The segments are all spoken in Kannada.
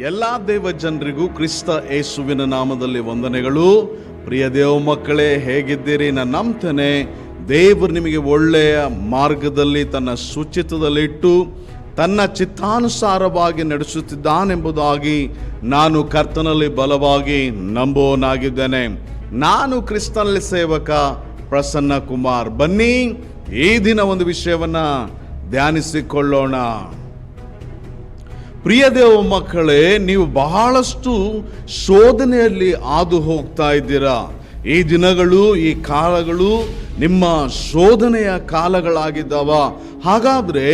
ಎಲ್ಲ ದೇವ ಜನರಿಗೂ ಕ್ರಿಸ್ತ ಯೇಸುವಿನ ನಾಮದಲ್ಲಿ ವಂದನೆಗಳು. ಪ್ರಿಯ ದೇವ ಮಕ್ಕಳೇ, ಹೇಗಿದ್ದೀರಿ? ನಾನು ನಂಬ್ತೇನೆ. ದೇವರು ನಿಮಗೆ ಒಳ್ಳೆಯ ಮಾರ್ಗದಲ್ಲಿ ತನ್ನ ಶುಚಿತ್ವದಲ್ಲಿಟ್ಟು ತನ್ನ ಚಿತ್ತಾನುಸಾರವಾಗಿ ನಡೆಸುತ್ತಿದ್ದಾನೆಂಬುದಾಗಿ ನಾನು ಕರ್ತನಲ್ಲಿ ಬಲವಾಗಿ ನಂಬುವನಾಗಿದ್ದೇನೆ ನಾನು ಕ್ರಿಸ್ತನಲ್ಲಿ ಸೇವಕ ಪ್ರಸನ್ನ ಕುಮಾರ್ ಬನ್ನಿ, ಈ ದಿನ ಒಂದು ವಿಷಯವನ್ನು ಧ್ಯಾನಿಸಿಕೊಳ್ಳೋಣ. ಪ್ರಿಯ ದೇವ ಮಕ್ಕಳೇ, ನೀವು ಬಹಳಷ್ಟು ಶೋಧನೆಯಲ್ಲಿ ಹಾದು ಹೋಗ್ತಾ ಇದ್ದೀರಾ. ಈ ದಿನಗಳು, ಈ ಕಾಲಗಳು ನಿಮ್ಮ ಶೋಧನೆಯ ಕಾಲಗಳಾಗಿದ್ದಾವ. ಹಾಗಾದರೆ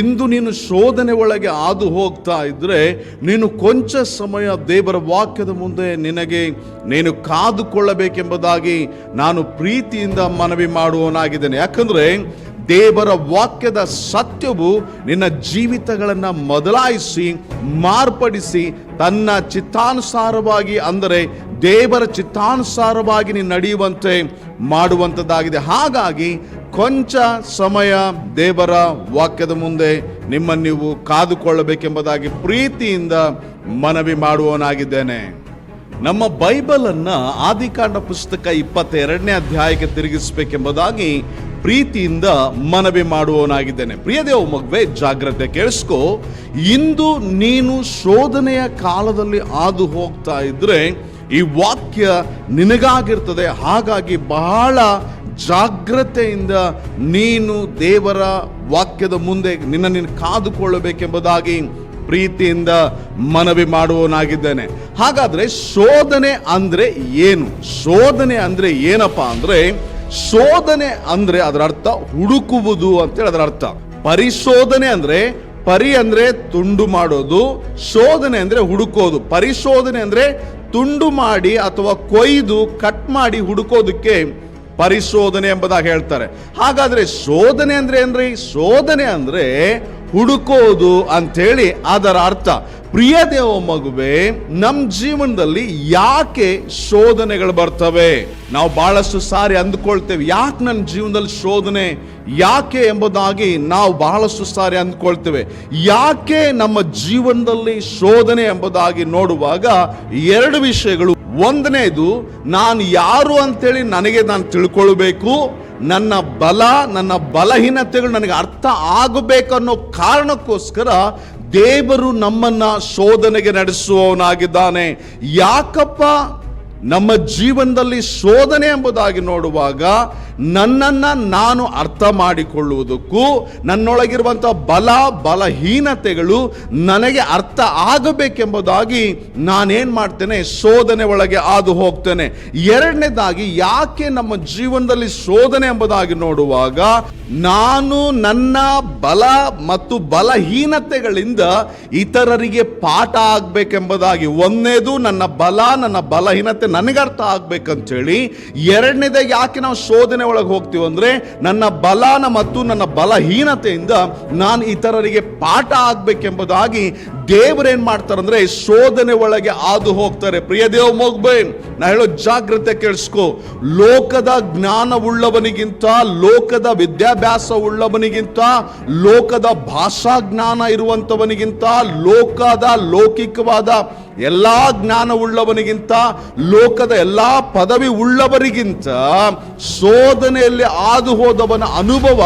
ಇಂದು ನೀನು ಶೋಧನೆ ಒಳಗೆ ಹಾದು ಹೋಗ್ತಾ ಇದ್ದರೆ ನೀನು ಕೊಂಚ ಸಮಯ ದೇವರ ವಾಕ್ಯದ ಮುಂದೆ ನಿನಗೆ ನೀನು ಕಾದುಕೊಳ್ಳಬೇಕೆಂಬುದಾಗಿ ನಾನು ಪ್ರೀತಿಯಿಂದ ಮನವಿ ಮಾಡುವನಾಗಿದ್ದೇನೆ ಯಾಕಂದ್ರೆ ದೇವರ ವಾಕ್ಯದ ಸತ್ಯವು ನಿನ್ನ ಜೀವಿತಗಳನ್ನು ಬದಲಾಯಿಸಿ ಮಾರ್ಪಡಿಸಿ, ತನ್ನ ಚಿತ್ತಾನುಸಾರವಾಗಿ ಅಂದರೆ ದೇವರ ಚಿತ್ತಾನುಸಾರವಾಗಿ ನೀನು ನಡೆಯುವಂತೆ ಮಾಡುವಂಥದ್ದಾಗಿದೆ. ಹಾಗಾಗಿ ಕೊಂಚ ಸಮಯ ದೇವರ ವಾಕ್ಯದ ಮುಂದೆ ನಿಮ್ಮನ್ನು ನೀವು ಕಾದುಕೊಳ್ಳಬೇಕೆಂಬುದಾಗಿ ಪ್ರೀತಿಯಿಂದ ಮನವಿ ಮಾಡುವವನಾಗಿದ್ದೇನೆ. ನಮ್ಮ ಬೈಬಲನ್ನು ಆದಿಕಾಂಡ ಪುಸ್ತಕ ಇಪ್ಪತ್ತೆರಡನೇ ಅಧ್ಯಾಯಕ್ಕೆ ತಿರುಗಿಸಬೇಕೆಂಬುದಾಗಿ ಪ್ರೀತಿಯಿಂದ ಮನವಿ ಮಾಡುವವನಾಗಿದ್ದೇನೆ. ಪ್ರಿಯದೇವ ಮಗುವೆ, ಜಾಗ್ರತೆ ಕೇಳಿಸ್ಕೋ. ಇಂದು ನೀನು ಶೋಧನೆಯ ಕಾಲದಲ್ಲಿ ಹಾದು ಹೋಗ್ತಾ ಇದ್ರೆ ಈ ವಾಕ್ಯ ನಿನಗಾಗಿರ್ತದೆ. ಹಾಗಾಗಿ ಬಹಳ ಜಾಗ್ರತೆಯಿಂದ ನೀನು ದೇವರ ವಾಕ್ಯದ ಮುಂದೆ ನಿನ್ನ ನೀನು ಕಾದುಕೊಳ್ಳಬೇಕೆಂಬುದಾಗಿ ಪ್ರೀತಿಯಿಂದ ಮನವಿ ಮಾಡುವವನಾಗಿದ್ದೇನೆ. ಹಾಗಾದ್ರೆ ಶೋಧನೆ ಅಂದ್ರೆ ಏನು? ಶೋಧನೆ ಅಂದ್ರೆ ಏನಪ್ಪ ಅಂದ್ರೆ ಶೋಧನೆ ಅಂದ್ರೆ ಅದರ ಅರ್ಥ ಹುಡುಕುವುದು ಅಂತೇಳಿ ಅದರ ಅರ್ಥ. ಪರಿಶೋಧನೆ ಅಂದ್ರೆ ಪರಿ ಅಂದ್ರೆ ತುಂಡು ಮಾಡೋದು, ಶೋಧನೆ ಅಂದ್ರೆ ಹುಡುಕೋದು. ಪರಿಶೋಧನೆ ಅಂದ್ರೆ ತುಂಡು ಮಾಡಿ ಅಥವಾ ಕೊಯ್ದು, ಕಟ್ ಮಾಡಿ ಹುಡುಕೋದಕ್ಕೆ ಪರಿಶೋಧನೆ ಎಂಬುದಾಗಿ ಹೇಳ್ತಾರೆ. ಹಾಗಾದ್ರೆ ಶೋಧನೆ ಅಂದ್ರೆ ಏನ್ರಿ? ಶೋಧನೆ ಅಂದ್ರೆ ಹುಡುಕೋದು ಅಂಥೇಳಿ ಅದರ ಅರ್ಥ. ಪ್ರಿಯ ದೇವ ಮಗುವೆ ನಮ್ಮ ಜೀವನದಲ್ಲಿ ಯಾಕೆ ಶೋಧನೆಗಳು ಬರ್ತವೆ? ನಾವು ಬಹಳಷ್ಟು ಸಾರಿ ಅಂದ್ಕೊಳ್ತೇವೆ, ಯಾಕೆ ನನ್ನ ಜೀವನದಲ್ಲಿ ಶೋಧನೆ? ಯಾಕೆ ಎಂಬುದಾಗಿ ನಾವು ಬಹಳಷ್ಟು ಸಾರಿ ಅಂದ್ಕೊಳ್ತೇವೆ. ಯಾಕೆ ನಮ್ಮ ಜೀವನದಲ್ಲಿ ಶೋಧನೆ ಎಂಬುದಾಗಿ ನೋಡುವಾಗ ಎರಡು ವಿಷಯಗಳು. ಒಂದನೇದು, ನಾನು ಯಾರು ಅಂತೇಳಿ ನನಗೆ ನಾನು ತಿಳ್ಕೊಳ್ಬೇಕು. ನನ್ನ ಬಲ, ನನ್ನ ಬಲಹೀನತೆಗಳು ನನಗೆ ಅರ್ಥ ಆಗಬೇಕನ್ನೋ ಕಾರಣಕ್ಕೋಸ್ಕರ ದೇವರು ನಮ್ಮನ್ನ ಶೋಧನೆಗೆ ನಡೆಸುವವನಾಗಿದ್ದಾನೆ. ಯಾಕಪ್ಪ? ನಮ್ಮ ಜೀವನದಲ್ಲಿ ಶೋಧನೆ ಎಂಬುದಾಗಿ ನೋಡುವಾಗ ನನ್ನನ್ನು ನಾನು ಅರ್ಥ ಮಾಡಿಕೊಳ್ಳುವುದಕ್ಕೂ, ನನ್ನೊಳಗಿರುವಂಥ ಬಲ, ಬಲಹೀನತೆಗಳು ನನಗೆ ಅರ್ಥ ಆಗಬೇಕೆಂಬುದಾಗಿ ನಾನೇನು ಮಾಡ್ತೇನೆ, ಶೋಧನೆ ಒಳಗೆ ಹಾದು ಹೋಗ್ತೇನೆ. ಎರಡನೇದಾಗಿ ಯಾಕೆ ನಮ್ಮ ಜೀವನದಲ್ಲಿ ಶೋಧನೆ ಎಂಬುದಾಗಿ ನೋಡುವಾಗ ನಾನು ನನ್ನ ಬಲ ಮತ್ತು ಬಲಹೀನತೆಗಳಿಂದ ಇತರರಿಗೆ ಪಾಠ ಆಗಬೇಕೆಂಬುದಾಗಿ, ಒಂದೇದು ನನ್ನ ಬಲ, ನನ್ನ ಬಲಹೀನತೆ ನನಗೆ ಅರ್ಥ ಆಗ್ಬೇಕಂತೇಳಿ ಎರಡನೇದ ಯಾಕೆ ನಾವು ಶೋಧನೆ ಒಳಗೆ ಹೋಗ್ತೀವಿ ಅಂದರೆ ನನ್ನ ಬಲನ ಮತ್ತು ನನ್ನ ಬಲಹೀನತೆಯಿಂದ ನಾನು ಇತರರಿಗೆ ಪಾಠ ಆಗ್ಬೇಕೆಂಬುದಾಗಿ ದೇವರೇನ್ ಮಾಡ್ತಾರಂದ್ರೆ ಶೋಧನೆ ಒಳಗೆ ಹಾದು ಹೋಗ್ತಾರೆ. ಪ್ರಿಯ ದೇವ್ ಮೋಗ್ಬೇ ನಾ ಹೇಳೋ ಜಾಗ್ರತೆ ಕೇಳಿಸ್ಕೊ. ಲೋಕದ ಜ್ಞಾನವುಳ್ಳವನಿಗಿಂತ, ಲೋಕದ ವಿದ್ಯಾಭ್ಯಾಸ ಉಳ್ಳವನಿಗಿಂತ ಲೋಕದ ಭಾಷಾ ಜ್ಞಾನ ಇರುವಂತವನಿಗಿಂತ, ಲೋಕದ ಲೌಕಿಕವಾದ ಎಲ್ಲಾ ಜ್ಞಾನವುಳ್ಳವನಿಗಿಂತ, ಲೋಕದ ಎಲ್ಲಾ ಪದವಿ ಉಳ್ಳವರಿಗಿಂತ, ಶೋಧನೆಯಲ್ಲಿ ಹಾದು ಹೋದವನ ಅನುಭವ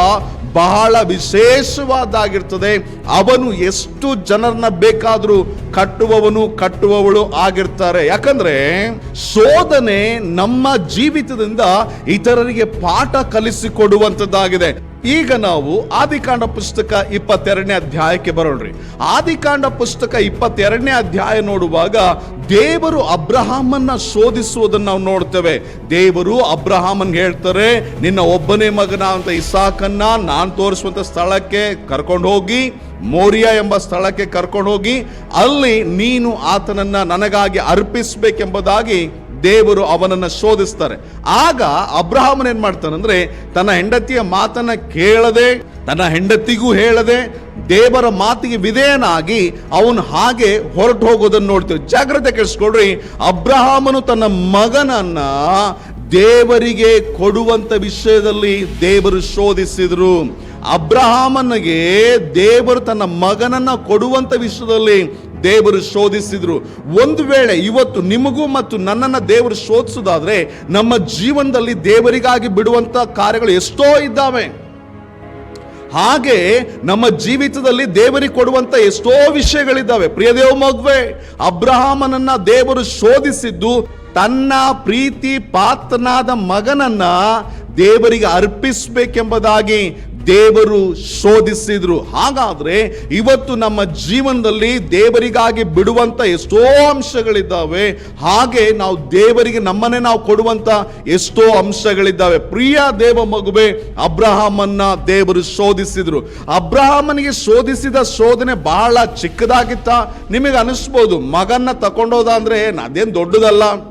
ಬಹಳ ವಿಶೇಷವಾದಾಗಿರ್ತದೆ. ಅವನು ಎಷ್ಟು ಜನರನ್ನ ಬೇಕಾದರೂ ಕಟ್ಟುವವನು ಕಟ್ಟುವವಳು ಆಗಿರ್ತಾರೆ. ಯಾಕಂದ್ರೆ ಶೋಧನೆ ನಮ್ಮ ಜೀವಿತದಿಂದ ಇತರರಿಗೆ ಪಾಠ ಕಲಿಸಿಕೊಡುವಂತದ್ದಾಗಿದೆ ಈಗ ನಾವು ಆದಿಕಾಂಡ ಪುಸ್ತಕ ಇಪ್ಪತ್ತೆರಡನೇ ಅಧ್ಯಾಯಕ್ಕೆ ಬರೋಣ್ರಿ. ಆದಿಕಾಂಡ ಪುಸ್ತಕ ಇಪ್ಪತ್ತೆರಡನೇ ಅಧ್ಯಾಯ ನೋಡುವಾಗ ದೇವರು ಅಬ್ರಹಾಮನ್ನ ಶೋಧಿಸುವುದನ್ನು ನಾವು ನೋಡ್ತೇವೆ. ದೇವರು ಅಬ್ರಹಾಮನ್ ಹೇಳ್ತಾರೆ, ನಿನ್ನ ಒಬ್ಬನೇ ಮಗನ ಅಂತ ಇಸಾಕನ್ನ ನಾನು ತೋರಿಸುವಂತ ಸ್ಥಳಕ್ಕೆ ಕರ್ಕೊಂಡು ಹೋಗಿ, ಮೋರಿಯಾ ಎಂಬ ಸ್ಥಳಕ್ಕೆ ಕರ್ಕೊಂಡು ಹೋಗಿ, ಅಲ್ಲಿ ನೀನು ಆತನನ್ನ ನನಗಾಗಿ ಅರ್ಪಿಸಬೇಕೆಂಬುದಾಗಿ ದೇವರು ಅವನನ್ನ ಶೋಧಿಸ್ತಾರೆ. ಆಗ ಅಬ್ರಹಾಮನ್ ಏನ್ ಮಾಡ್ತಾನಂದ್ರೆ ತನ್ನ ಹೆಂಡತಿಯ ಮಾತನ್ನ ಕೇಳದೆ, ತನ್ನ ಹೆಂಡತಿಗೂ ಹೇಳದೆ, ದೇವರ ಮಾತಿಗೆ ವಿಧೇಯನಾಗಿ ಅವನು ಹಾಗೆ ಹೊರಟು ಹೋಗೋದನ್ನು ನೋಡ್ತೀವಿ. ಜಾಗ್ರತೆ ಕೆಡಿಸ್ಕೊಡ್ರಿ ಅಬ್ರಹಾಮನು ತನ್ನ ಮಗನನ್ನ ದೇವರಿಗೆ ಕೊಡುವಂತ ವಿಷಯದಲ್ಲಿ ದೇವರು ಶೋಧಿಸಿದ್ರು. ಅಬ್ರಹಾಮನಿಗೆ ದೇವರು ತನ್ನ ಮಗನನ್ನ ಕೊಡುವಂತ ವಿಷಯದಲ್ಲಿ ದೇವರು ಶೋಧಿಸಿದ್ರು. ಒಂದು ವೇಳೆ ಇವತ್ತು ನಿಮಗೂ ಮತ್ತು ನನ್ನನ್ನು ದೇವರು ಶೋಧಿಸುವುದಾದ್ರೆ ನಮ್ಮ ಜೀವನದಲ್ಲಿ ದೇವರಿಗಾಗಿ ಬಿಡುವಂತ ಕಾರ್ಯಗಳು ಎಷ್ಟೋ ಇದ್ದಾವೆ. ಹಾಗೆ ನಮ್ಮ ಜೀವಿತದಲ್ಲಿ ದೇವರಿಗೆ ಕೊಡುವಂತ ಎಷ್ಟೋ ವಿಷಯಗಳಿದ್ದಾವೆ. ಪ್ರಿಯ ದೇವ ಮಗುವೆ, ಅಬ್ರಹಾಮನನ್ನ ದೇವರು ಶೋಧಿಸಿದ್ದು, ತನ್ನ ಪ್ರೀತಿ ಪಾತ್ರನಾದ ಮಗನನ್ನ ದೇವರಿಗೆ ಅರ್ಪಿಸಬೇಕೆಂಬುದಾಗಿ ದೇವರು ಶೋಧಿಸಿದ್ರು. ಹಾಗಾದ್ರೆ ಇವತ್ತು ನಮ್ಮ ಜೀವನದಲ್ಲಿ ದೇವರಿಗಾಗಿ ಬಿಡುವಂತ ಎಷ್ಟೋ ಅಂಶಗಳಿದ್ದಾವೆ. ಹಾಗೆ ನಾವು ದೇವರಿಗೆ ನಮ್ಮನ್ನೇ ನಾವು ಕೊಡುವಂತ ಎಷ್ಟೋ ಅಂಶಗಳಿದ್ದಾವೆ. ಪ್ರಿಯ ದೇವ ಮಗುವೆ, ಅಬ್ರಹಾಮನ್ನ ದೇವರು ಶೋಧಿಸಿದ್ರು. ಅಬ್ರಹಾಮನಿಗೆ ಶೋಧಿಸಿದ ಶೋಧನೆ ಬಹಳ ಚಿಕ್ಕದಾಗಿತ್ತ ನಿಮಗೆ ಅನಿಸ್ಬೋದು. ಮಗನ್ನ ತಕೊಂಡೋದ ಅಂದ್ರೆ ಅದೇನು ದೊಡ್ಡದಲ್ಲ.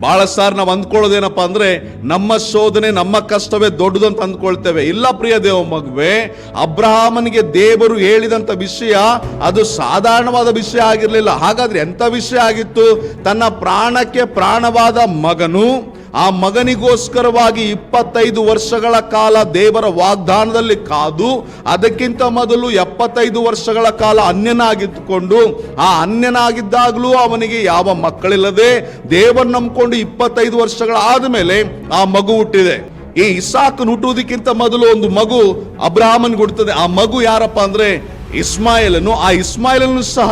ಬಹಳ ಸಾರ್ ನಾವು ಅಂದ್ಕೊಳ್ಳೋದೇನಪ್ಪ ಅಂದ್ರೆ ನಮ್ಮ ಶೋಧನೆ, ನಮ್ಮ ಕಷ್ಟವೇ ದೊಡ್ಡದು ಅಂತ ಅಂದ್ಕೊಳ್ತೇವೆ. ಇಲ್ಲ ಪ್ರಿಯ ದೇವ ಮಗುವೆ, ಅಬ್ರಹಾಮನಿಗೆ ದೇವರು ಹೇಳಿದಂತ ವಿಷಯ ಅದು ಸಾಧಾರಣವಾದ ವಿಷಯ ಆಗಿರಲಿಲ್ಲ. ಹಾಗಾದ್ರೆ ಎಂಥ ವಿಷಯ ಆಗಿತ್ತು? ತನ್ನ ಪ್ರಾಣಕ್ಕೆ ಪ್ರಾಣವಾದ ಮಗನು ಆ ಮಗನಿಗೋಸ್ಕರವಾಗಿ ಇಪ್ಪತ್ತೈದು ವರ್ಷಗಳ ಕಾಲ ದೇವರ ವಾಗ್ದಾನದಲ್ಲಿ ಕಾದು, ಅದಕ್ಕಿಂತ ಮೊದಲು ಎಪ್ಪತ್ತೈದು ವರ್ಷಗಳ ಕಾಲ ಅನ್ಯನಾಗಿದ್ದುಕೊಂಡು, ಆ ಅನ್ಯನಾಗಿದ್ದಾಗಲೂ ಅವನಿಗೆ ಯಾವ ಮಕ್ಕಳಿಲ್ಲದೆ ದೇವರ ನಂಬಿಕೊಂಡು ಇಪ್ಪತ್ತೈದು ವರ್ಷಗಳಾದ ಮೇಲೆ ಆ ಮಗು ಹುಟ್ಟಿದೆ. ಈ ಇಸಾಕನ್ ಹುಟ್ಟುವುದಕ್ಕಿಂತ ಮೊದಲು ಒಂದು ಮಗು ಅಬ್ರಾಹ್ಮನ್ಗೆ ಹುಡ್ತದೆ ಆ ಮಗು ಯಾರಪ್ಪ ಅಂದ್ರೆ ಇಸ್ಮಾಯಿಲನು ಆ ಇಸ್ಮಾಯಿಲನು ಸಹ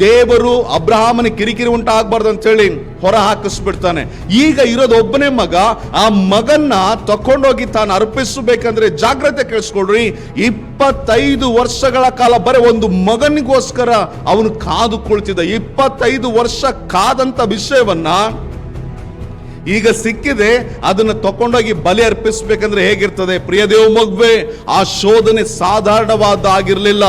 ದೇವರು ಅಬ್ರಹಾಮನ ಕಿರಿಕಿರಿ ಉಂಟಾಗಬಾರ್ದು ಅಂತ ಹೇಳಿ ಹೊರ ಹಾಕಿಸ್ಬಿಡ್ತಾನೆ. ಈಗ ಇರೋದು ಒಬ್ಬನೇ ಮಗ, ಆ ಮಗನ್ನ ತಕೊಂಡೋಗಿ ತಾನು ಅರ್ಪಿಸಬೇಕಂದ್ರೆ ಜಾಗ್ರತೆ ಕೇಳಿಸ್ಕೊಳ್ರಿ. ಇಪ್ಪತ್ತೈದು ವರ್ಷಗಳ ಕಾಲ ಬರೀ ಒಂದು ಮಗನಿಗೋಸ್ಕರ ಅವನು ಕಾದು ಕುಳಿತಿದ್ದ. ಇಪ್ಪತ್ತೈದು ವರ್ಷ ಕಾದಂತ ವಿಷಯವನ್ನ ಈಗ ಸಿಕ್ಕಿದೆ, ಅದನ್ನು ತಕೊಂಡೋಗಿ ಬಲಿ ಅರ್ಪಿಸಬೇಕಂದ್ರೆ ಹೇಗಿರ್ತದೆ? ಪ್ರಿಯ ದೇವ್ ಮಗುವೆ, ಆ ಶೋಧನೆ ಸಾಧಾರಣವಾದ ಆಗಿರಲಿಲ್ಲ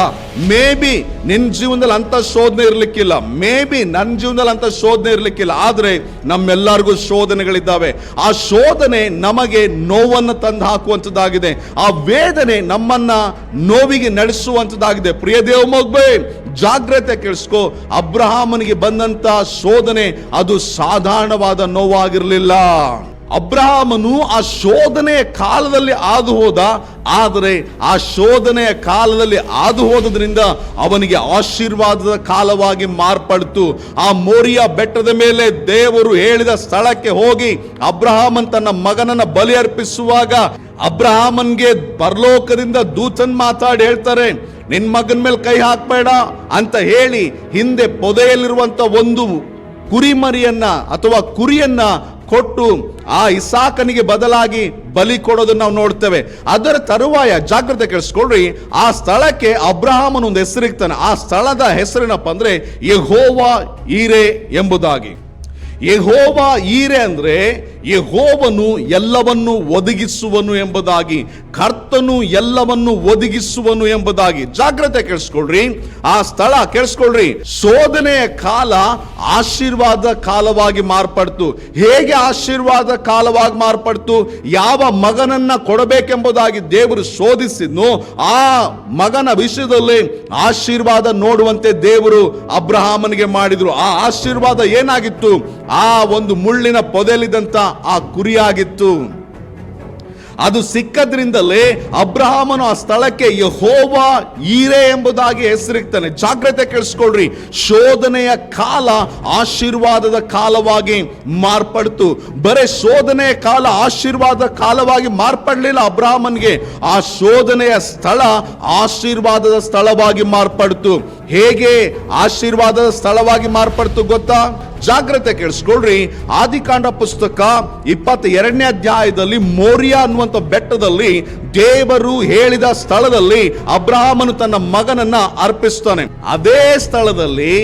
ಮೇ ಬಿ ನಿನ್ ಜೀವನದಲ್ಲಿ ಅಂತ ಶೋಧನೆ ಇರ್ಲಿಕ್ಕಿಲ್ಲ. ಮೇ ಬಿ ನನ್ನ ಜೀವನದಲ್ಲಿ ಅಂತ ಶೋಧನೆ ಇರ್ಲಿಕ್ಕಿಲ್ಲ. ಆದ್ರೆ ನಮ್ಮೆಲ್ಲರಿಗೂ ಶೋಧನೆಗಳಿದ್ದಾವೆ. ಆ ಶೋಧನೆ ನಮಗೆ ನೋವನ್ನು ತಂದು ಹಾಕುವಂಥದ್ದಾಗಿದೆ. ಆ ವೇದನೆ ನಮ್ಮನ್ನ ನೋವಿಗೆ ನಡೆಸುವಂಥದ್ದಾಗಿದೆ. ಪ್ರಿಯ ದೇವ್ ಮಗುವೆ, ಜಾಗ್ರತೆ ಕೇಳಿಸ್ಕೋ. ಅಬ್ರಹಾಮನಿಗೆ ಬಂದಂತ ಶೋಧನೆ ಅದು ಸಾಧಾರಣವಾದ ನೋವಾಗಿರಲಿಲ್ಲ. ಅಬ್ರಹಾಮನು ಆ ಶೋಧನೆಯ ಕಾಲದಲ್ಲಿ ಆದು ಹೋದ. ಆದರೆ ಆ ಶೋಧನೆಯ ಕಾಲದಲ್ಲಿ ಆದು ಹೋದದ್ರಿಂದ ಅವನಿಗೆ ಆಶೀರ್ವಾದದ ಕಾಲವಾಗಿ ಮಾರ್ಪಡ್ತು. ಆ ಮೋರಿಯ ಬೆಟ್ಟದ ಮೇಲೆ ದೇವರು ಹೇಳಿದ ಸ್ಥಳಕ್ಕೆ ಹೋಗಿ ಅಬ್ರಹಾಮನ್ ತನ್ನ ಮಗನನ್ನ ಬಲಿ ಅರ್ಪಿಸುವಾಗ ಅಬ್ರಹಾಮನ್ಗೆ ಪರಲೋಕದಿಂದ ದೂತನ್ ಮಾತಾಡಿ ಹೇಳ್ತಾರೆ, ನಿನ್ ಮಗನ ಮೇಲೆ ಕೈ ಹಾಕ್ಬೇಡ ಅಂತ ಹೇಳಿ ಹಿಂದೆ ಪೊದೆಯಲ್ಲಿರುವಂತ ಒಂದು ಕುರಿಮರಿಯನ್ನ ಅಥವಾ ಕುರಿಯನ್ನ ಕೊಟ್ಟು ಆ ಇಸಾಕನಿಗೆ ಬದಲಾಗಿ ಬಲಿ ಕೊಡೋದನ್ನು ನಾವು ನೋಡ್ತೇವೆ. ಅದರ ತರುವಾಯ ಜಾಗ್ರತೆ ಕೇಳಿಸ್ಕೊಳ್ರಿ, ಆ ಸ್ಥಳಕ್ಕೆ ಅಬ್ರಹಾಮನ ಒಂದು ಹೆಸರಿಗ್ತಾನೆ ಆ ಸ್ಥಳದ ಹೆಸರೇನಪ್ಪ ಅಂದ್ರೆ ಯಹೋವಾ ಈರೆ ಎಂಬುದಾಗಿ. ಯಹೋವಾ ಈರೆ ಅಂದ್ರೆ ಯಹೋವನು ಎಲ್ಲವನ್ನು ಒದಗಿಸುವನು ಎಂಬುದಾಗಿ, ಕರ್ತನು ಎಲ್ಲವನ್ನು ಒದಗಿಸುವನು ಎಂಬುದಾಗಿ. ಜಾಗ್ರತೆ ಕೇಳಿಸ್ಕೊಳ್ರಿ, ಆ ಸ್ಥಳ ಕೇಳಿಸ್ಕೊಳ್ರಿ. ಶೋಧನೆಯ ಕಾಲ ಆಶೀರ್ವಾದ ಕಾಲವಾಗಿ ಮಾರ್ಪಡ್ತು. ಹೇಗೆ ಆಶೀರ್ವಾದ ಕಾಲವಾಗಿ ಮಾರ್ಪಡ್ತು? ಯಾವ ಮಗನನ್ನ ಕೊಡಬೇಕೆಂಬುದಾಗಿ ದೇವರು ಶೋಧಿಸಿದ್ನು. ಆ ಮಗನ ವಿಷಯದಲ್ಲಿ ಆಶೀರ್ವಾದ ನೋಡುವಂತೆ ದೇವರು ಅಬ್ರಹಾಮನಿಗೆ ಮಾಡಿದ್ರು. ಆ ಆಶೀರ್ವಾದ ಏನಾಗಿತ್ತು? ಆ ಒಂದು ಮುಳ್ಳಿನ ಪೊದೆಯಲ್ಲಿದ್ದಂತ ಆ ಕುರಿಯಾಗಿತ್ತು. ಅದು ಸಿಕ್ಕದ್ರಿಂದಲೇ ಅಬ್ರಹಾಮನು ಆ ಸ್ಥಳಕ್ಕೆ ಯಹೋವ ಈರೆ ಎಂಬುದಾಗಿ ಹೆಸರಿಗ್ತಾನೆ ಜಾಗ್ರತೆ ಕೇಳಿಸ್ಕೊಳ್ರಿ. ಶೋಧನೆಯ ಕಾಲ ಆಶೀರ್ವಾದದ ಕಾಲವಾಗಿ ಮಾರ್ಪಡ್ತು. ಬರೇ ಶೋಧನೆಯ ಕಾಲ ಆಶೀರ್ವಾದ ಕಾಲವಾಗಿ ಮಾರ್ಪಡಲಿಲ್ಲ ಅಬ್ರಹಾಮನ್ಗೆ. ಆ ಶೋಧನೆಯ ಸ್ಥಳ ಆಶೀರ್ವಾದದ ಸ್ಥಳವಾಗಿ ಮಾರ್ಪಡ್ತು. ಹೇಗೆ ಆಶೀರ್ವಾದದ ಸ್ಥಳವಾಗಿ ಮಾರ್ಪಡ್ತು ಗೊತ್ತಾ? ಜಾಗ್ರತೆ ಕೇಳಿಸ್ಕೊಳ್ರಿ. ಆದಿಕಾಂಡ ಪುಸ್ತಕ ಇಪ್ಪತ್ತ ಎರಡನೇ ಅಧ್ಯಾಯದಲ್ಲಿ ಮೋರಿಯಾ ಅನ್ನುವಂಥ ಬೆಟ್ಟದಲ್ಲಿ ದೇವರು ಹೇಳಿದ ಸ್ಥಳದಲ್ಲಿ ಅಬ್ರಹಾಮನು ತನ್ನ ಮಗನನ್ನ ಅರ್ಪಿಸ್ತಾನೆ. ಅದೇ ಸ್ಥಳದಲ್ಲಿ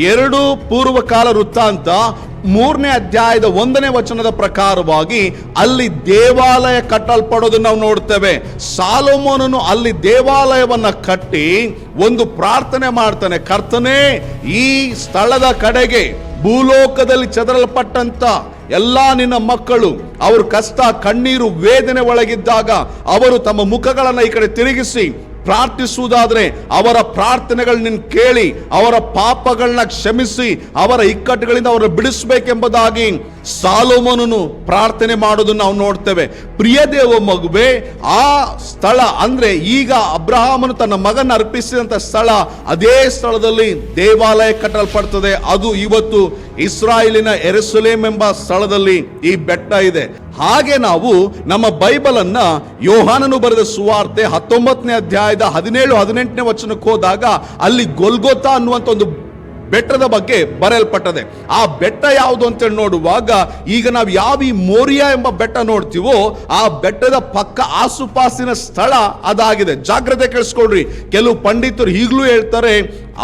ಎರಡು ಪೂರ್ವಕಾಲ ವೃತ್ತಾಂತ ಮೂರನೇ ಅಧ್ಯಾಯದ ಒಂದನೇ ವಚನದ ಪ್ರಕಾರವಾಗಿ ಅಲ್ಲಿ ದೇವಾಲಯ ಕಟ್ಟಲ್ಪಡೋದನ್ನು ನಾವು ನೋಡ್ತೇವೆ. ಸಾಲೋಮೋನನು ಅಲ್ಲಿ ದೇವಾಲಯವನ್ನ ಕಟ್ಟಿ ಒಂದು ಪ್ರಾರ್ಥನೆ ಮಾಡ್ತಾನೆ, ಕರ್ತನೆ, ಈ ಸ್ಥಳದ ಕಡೆಗೆ ಭೂಲೋಕದಲ್ಲಿ ಚದರಲ್ಪಟ್ಟಂತ ಎಲ್ಲಾ ನಿನ್ನ ಮಕ್ಕಳು, ಅವರು ಕಷ್ಟ, ಕಣ್ಣೀರು, ವೇದನೆ ಒಳಗಿದ್ದಾಗ ಅವರು ತಮ್ಮ ಮುಖಗಳನ್ನು ಈ ಕಡೆ ತಿರುಗಿಸಿ ಪ್ರಾರ್ಥಿಸುವುದಾದ್ರೆ ಅವರ ಪ್ರಾರ್ಥನೆಗಳನ್ನ ಕೇಳಿ ಅವರ ಪಾಪಗಳನ್ನ ಕ್ಷಮಿಸಿ ಅವರ ಇಕ್ಕಟ್ಟುಗಳಿಂದ ಅವರು ಬಿಡಿಸಬೇಕೆಂಬುದಾಗಿ ಸಾಲೋಮನನು ಪ್ರಾರ್ಥನೆ ಮಾಡೋದನ್ನು ನಾವು ನೋಡ್ತೇವೆ. ಪ್ರಿಯ ದೇವ ಮಗುವೆ, ಆ ಸ್ಥಳ ಅಂದರೆ ಈಗ ಅಬ್ರಹಾಮನು ತನ್ನ ಮಗನ ಅರ್ಪಿಸಿದಂಥ ಸ್ಥಳ, ಅದೇ ಸ್ಥಳದಲ್ಲಿ ದೇವಾಲಯ ಕಟ್ಟಲ್ಪಡ್ತದೆ. ಅದು ಇವತ್ತು ಇಸ್ರಾಯೇಲಿನ ಎರೆಸುಲೇಮ್ ಎಂಬ ಸ್ಥಳದಲ್ಲಿ ಈ ಬೆಟ್ಟ ಇದೆ. ಹಾಗೆ ನಾವು ನಮ್ಮ ಬೈಬಲ್ ಅನ್ನ ಯೋಹಾನನು ಬರೆದ ಸುವಾರ್ತೆ ಹತ್ತೊಂಬತ್ತನೇ ಅಧ್ಯಾಯದ ಹದಿನೇಳು, ಹದಿನೆಂಟನೇ ವಚನಕ್ಕೆ ಹೋದಾಗ ಅಲ್ಲಿ ಗೊಲ್ಗೊತಾ ಅನ್ನುವಂತ ಒಂದು ಬೆಟ್ಟದ ಬಗ್ಗೆ ಬರೆಯಲ್ಪಟ್ಟದೆ. ಆ ಬೆಟ್ಟ ಯಾವುದು ಅಂತೇಳಿ ನೋಡುವಾಗ ಈಗ ನಾವು ಯಾವ ಈ ಮೋರಿಯಾ ಎಂಬ ಬೆಟ್ಟ ನೋಡ್ತೀವೋ, ಆ ಬೆಟ್ಟದ ಪಕ್ಕ ಆಸುಪಾಸಿನ ಸ್ಥಳ ಅದಾಗಿದೆ. ಜಾಗ್ರತೆ ಕೇಳಿಸ್ಕೊಳ್ರಿ. ಕೆಲವು ಪಂಡಿತರು ಈಗಲೂ ಹೇಳ್ತಾರೆ,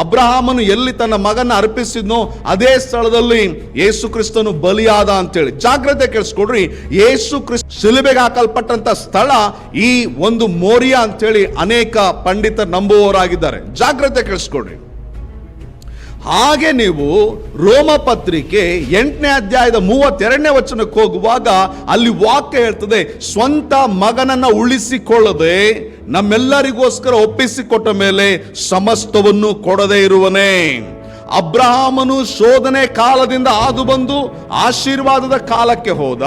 ಅಬ್ರಹಾಮನು ಎಲ್ಲಿ ತನ್ನ ಮಗನ ಅರ್ಪಿಸಿದ್ನೋ ಅದೇ ಸ್ಥಳದಲ್ಲಿ ಯೇಸು ಕ್ರಿಸ್ತನು ಬಲಿಯಾದ ಅಂತೇಳಿ. ಜಾಗ್ರತೆ ಕೇಳಿಸ್ಕೊಡ್ರಿ ಯೇಸು ಕ್ರಿಸ್ತ ಶಿಲುಬೆಗೆ ಹಾಕಲ್ಪಟ್ಟಂತ ಸ್ಥಳ ಈ ಒಂದು ಮೋರಿಯಾ ಅಂತೇಳಿ ಅನೇಕ ಪಂಡಿತರು ನಂಬುವವರಾಗಿದ್ದಾರೆ. ಜಾಗ್ರತೆ ಕೇಳಿಸ್ಕೊಡ್ರಿ ಹಾಗೆ ನೀವು ರೋಮ ಪತ್ರಿಕೆ ಎಂಟನೇ ಅಧ್ಯಾಯದ ಮೂವತ್ತೆರಡನೇ ವಚನಕ್ಕೆ ಹೋಗುವಾಗ ಅಲ್ಲಿ ವಾಕ್ಯ ಹೇಳ್ತದೆ, ಸ್ವಂತ ಮಗನನ್ನ ಉಳಿಸಿಕೊಳ್ಳದೆ ನಮ್ಮೆಲ್ಲರಿಗೋಸ್ಕರ ಒಪ್ಪಿಸಿಕೊಟ್ಟ ಮೇಲೆ ಸಮಸ್ತವನ್ನು ಕೊಡದೇ ಇರುವನೇ. ಅಬ್ರಹಾಮನು ಶೋಧನೆ ಕಾಲದಿಂದ ಹಾದು ಬಂದು ಆಶೀರ್ವಾದದ ಕಾಲಕ್ಕೆ ಹೋದ.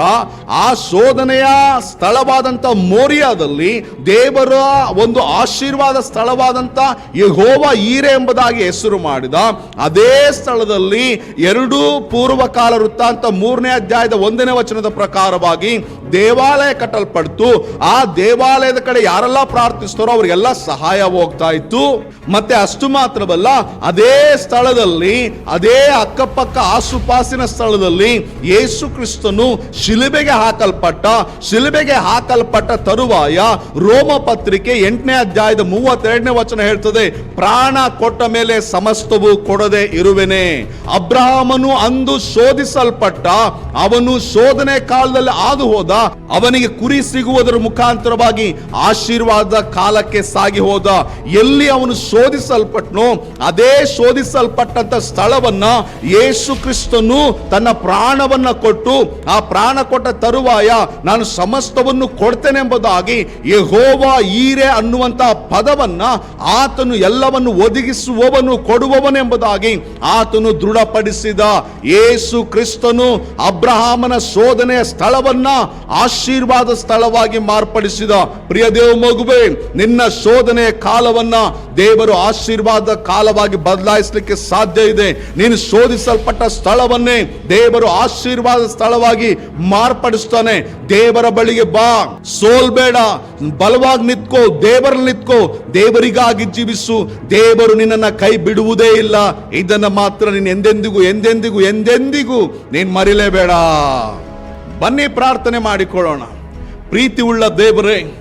ಆ ಶೋಧನೆಯ ಸ್ಥಳವಾದಂತ ಮೋರಿಯಾದಲ್ಲಿ ದೇವರ ಒಂದು ಆಶೀರ್ವಾದ ಸ್ಥಳವಾದಂತ ಯಹೋವ ಈರೆ ಎಂಬುದಾಗಿ ಹೆಸರು ಮಾಡಿದ. ಅದೇ ಸ್ಥಳದಲ್ಲಿ ಎರಡು ಪೂರ್ವಕಾಲ ವೃತ್ತಾಂತ ಮೂರನೇ ಅಧ್ಯಾಯದ ಒಂದನೇ ವಚನದ ಪ್ರಕಾರವಾಗಿ ದೇವಾಲಯ ಕಟ್ಟಲ್ಪಡ್ತು. ಆ ದೇವಾಲಯದ ಕಡೆ ಯಾರೆಲ್ಲ ಪ್ರಾರ್ಥಿಸ್ತಾರೋ ಅವರಿಗೆಲ್ಲ ಸಹಾಯ ಹೋಗ್ತಾ ಇತ್ತು. ಮತ್ತೆ ಅಷ್ಟು ಮಾತ್ರವಲ್ಲ, ಅದೇ ಸ್ಥಳದಲ್ಲಿ ಅದೇ ಅಕ್ಕಪಕ್ಕ ಆಸುಪಾಸಿನ ಸ್ಥಳದಲ್ಲಿ ಯೇಸು ಕ್ರಿಸ್ತನು ಶಿಲುಬೆಗೆ ಹಾಕಲ್ಪಟ್ಟ ಶಿಲುಬೆಗೆ ಹಾಕಲ್ಪಟ್ಟ ತರುವಾಯ ರೋಮ ಪತ್ರಿಕೆ ಎಂಟನೇ ಅಧ್ಯಾಯದ ಮೂವತ್ತೆರಡನೇ ವಚನ ಹೇಳ್ತದೆ, ಪ್ರಾಣ ಕೊಟ್ಟ ಮೇಲೆ ಸಮಸ್ತವು ಕೊಡದೆ ಇರುವೆನೆ. ಅಬ್ರಹಾಮನು ಅಂದು ಶೋಧಿಸಲ್ಪಟ್ಟ, ಅವನು ಶೋಧನೆ ಕಾಲದಲ್ಲಿ ಹಾದು ಹೋದ ಅವನಿಗೆ ಕುರಿ ಸಿಗುವುದರ ಮುಖಾಂತರವಾಗಿ ಆಶೀರ್ವಾದ ಕಾಲಕ್ಕೆ ಸಾಗಿ ಹೋದ. ಎಲ್ಲಿ ಅವನು ಶೋಧಿಸಲ್ಪಟ್ಟನೋ ಅದೇ ಶೋಧಿಸಲ್ಪಟ್ಟಂತ ಸ್ಥಳವನ್ನ ಯೇಸು ಕ್ರಿಸ್ತನು ತನ್ನ ಪ್ರಾಣವನ್ನ ಕೊಟ್ಟು, ಆ ಪ್ರಾಣ ಕೊಟ್ಟ ತರುವಾಯ ನಾನು ಸಮಸ್ತವನ್ನು ಕೊಡ್ತೇನೆ ಎಂಬುದಾಗಿ ಯಹೋವಾ ಈರೆ ಅನ್ನುವಂತ ಪದವನ್ನ ಆತನು ಎಲ್ಲವನ್ನು ಒದಗಿಸುವವನು ಕೊಡುವವನೆಂಬುದಾಗಿ ಆತನು ದೃಢಪಡಿಸಿದ ಯೇಸು ಕ್ರಿಸ್ತನು ಅಬ್ರಹಾಮನ ಶೋಧನೆಯ ಸ್ಥಳವನ್ನ ಆಶೀರ್ವಾದ ಸ್ಥಳವಾಗಿ ಮಾರ್ಪಡಿಸಿದ. ಪ್ರಿಯ ದೇವ ಮಗುವೆ, ನಿನ್ನ ಶೋಧನೆಯ ಕಾಲವನ್ನ ದೇವರು ಆಶೀರ್ವಾದ ಕಾಲವಾಗಿ ಬದಲಾಯಿಸಲಿಕ್ಕೆ ಸಾಧ್ಯ ಇದೆ. ನೀನು ಶೋಧಿಸಲ್ಪಟ್ಟ ಸ್ಥಳವನ್ನೇ ದೇವರು ಆಶೀರ್ವಾದ ಸ್ಥಳವಾಗಿ ಮಾರ್ಪಡಿಸ್ತಾನೆ. ದೇವರ ಬಳಿಗೆ ಬಾ. ಸೋಲ್ಬೇಡ ಬಲವಾಗಿ ನಿತ್ಕೋ. ದೇವರಲ್ಲಿ ನಿತ್ಕೋ. ದೇವರಿಗಾಗಿ ಜೀವಿಸು. ದೇವರು ನಿನ್ನನ್ನ ಕೈ ಬಿಡುವುದೇ ಇಲ್ಲ. ಇದನ್ನ ಮಾತ್ರ ನೀನು ಎಂದೆಂದಿಗೂ ಎಂದೆಂದಿಗೂ ಎಂದೆಂದಿಗೂ ನೀನ್ ಮರಿಲೇಬೇಡ. ಬನ್ನಿ ಪ್ರಾರ್ಥನೆ ಮಾಡಿಕೊಳ್ಳೋಣ. ಪ್ರೀತಿ ಉಳ್ಳ ದೇವರೇ,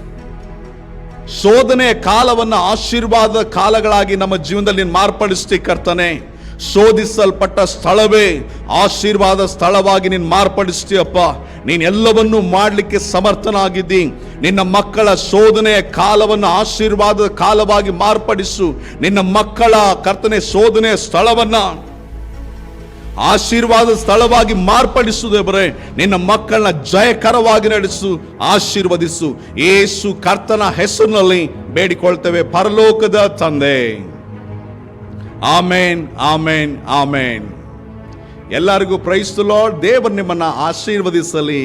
ಶೋಧನೆಯ ಕಾಲವನ್ನು ಆಶೀರ್ವಾದ ಕಾಲಗಳಾಗಿ ನಮ್ಮ ಜೀವನದಲ್ಲಿ ಮಾರ್ಪಡಿಸ್ತಿ ಕರ್ತನೆ. ಶೋಧಿಸಲ್ಪಟ್ಟ ಸ್ಥಳವೇ ಆಶೀರ್ವಾದ ಸ್ಥಳವಾಗಿ ನೀನು ಮಾರ್ಪಡಿಸ್ತೀಯಪ್ಪ. ನೀನು ಎಲ್ಲವನ್ನೂ ಮಾಡಲಿಕ್ಕೆ ಸಮರ್ಥನಾಗಿದ್ದಿ. ನಿನ್ನ ಮಕ್ಕಳ ಶೋಧನೆಯ ಕಾಲವನ್ನು ಆಶೀರ್ವಾದದ ಕಾಲವಾಗಿ ಮಾರ್ಪಡಿಸು. ನಿನ್ನ ಮಕ್ಕಳ ಕರ್ತನೆ ಶೋಧನೆಯ ಸ್ಥಳವನ್ನ ಆಶೀರ್ವಾದ ಸ್ಥಳವಾಗಿ ಮಾರ್ಪಡಿಸುವುದೇ ಬರೇ ನಿನ್ನ ಮಕ್ಕಳನ್ನ ಜಯಕರವಾಗಿ ನಡೆಸು, ಆಶೀರ್ವದಿಸು. ಏಸು ಕರ್ತನ ಹೆಸರಿನಲ್ಲಿ ಬೇಡಿಕೊಳ್ತೇವೆ. ಪರಲೋಕದ ತಂದೆ. ಆಮೇನ್ ಆಮೇನ್ ಆಮೇನ್ ಎಲ್ಲರಿಗೂ ಪ್ರೈಸ್ ಲಾರ್ಡ್ ದೇವರು ನಿಮ್ಮನ್ನ ಆಶೀರ್ವದಿಸಲಿ